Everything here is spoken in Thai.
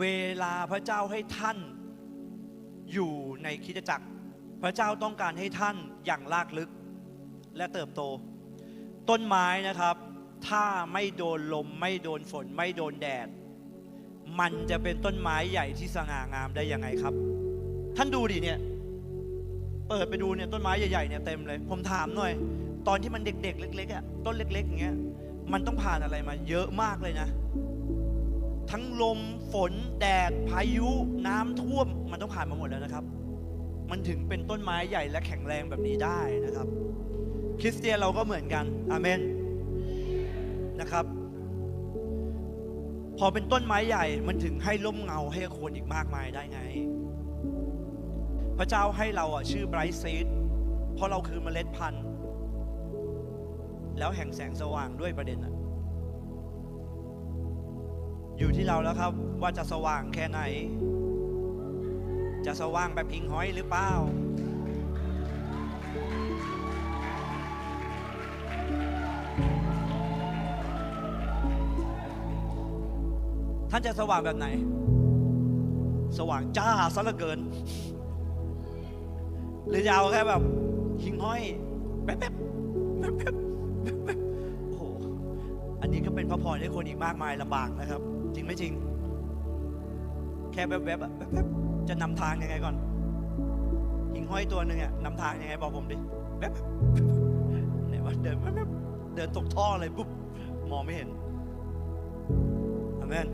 เวลาพระเจ้าให้ท่านอยู่ในคิดจักร พระเจ้าต้องการให้ท่านอย่างลากลึกและเติบโต ต้นไม้นะครับ ถ้าไม่โดนลมไม่โดนฝนไม่โดนแดด มันจะเป็นต้นไม้ใหญ่ที่สง่างามได้ยังไงครับ ท่านดูดิเนี่ยเปิดไปดูเนี่ยต้นไม้ใหญ่ๆเนี่ยเต็มเลย ผมถามหน่อย ตอนที่มันเด็กๆ เล็กๆอะต้นเล็กๆอย่างเงี้ยมันต้องผ่านอะไรมาเยอะมากเลยนะ ทั้งลมฝนแดดพายุน้ำท่วม มันต้องผ่านมาหมดแล้วนะครับ มันถึงเป็นต้นไม้ใหญ่และแข็งแรงแบบนี้ได้นะครับ คริสเตียนเราก็เหมือนกันอาเมนนะครับ พอเป็นต้นไม้ใหญ่มันถึงให้ร่มเงาให้คนอีกมากมายได้ไง พระเจ้าให้เราอะชื่อไบรท์ซีดเพราะเราคือเมล็ดพันธุ์ แล้วแห่งแสงสว่างด้วยประเด็นอะ อยู่ที่เราแล้วครับว่าจะสว่างแค่ไหน จะสว่างแบบหิงห้อยหรือเปล่าท่านจะสว่างแบบไหน สว่างจ้าซะเหลือเกิน หรือจะเอาแค่แบบหิงห้อยแป๊บแป๊บแป๊บแป๊บโอ้โห อันนี้ก็เป็นพระพรให้คนอีกมากมายลำบากนะครับ จริงไม่จริง แค่แวบแป๊บอะแป๊บแป๊บจะนำทางยังไงก่อน หิงห้อยตัวหนึ่งอะนำทางยังไงบอกผมดิแวบบไหนว่าเดินแวบบเดินตกท่อเลยปุ๊บมองไม่เห็นอเมน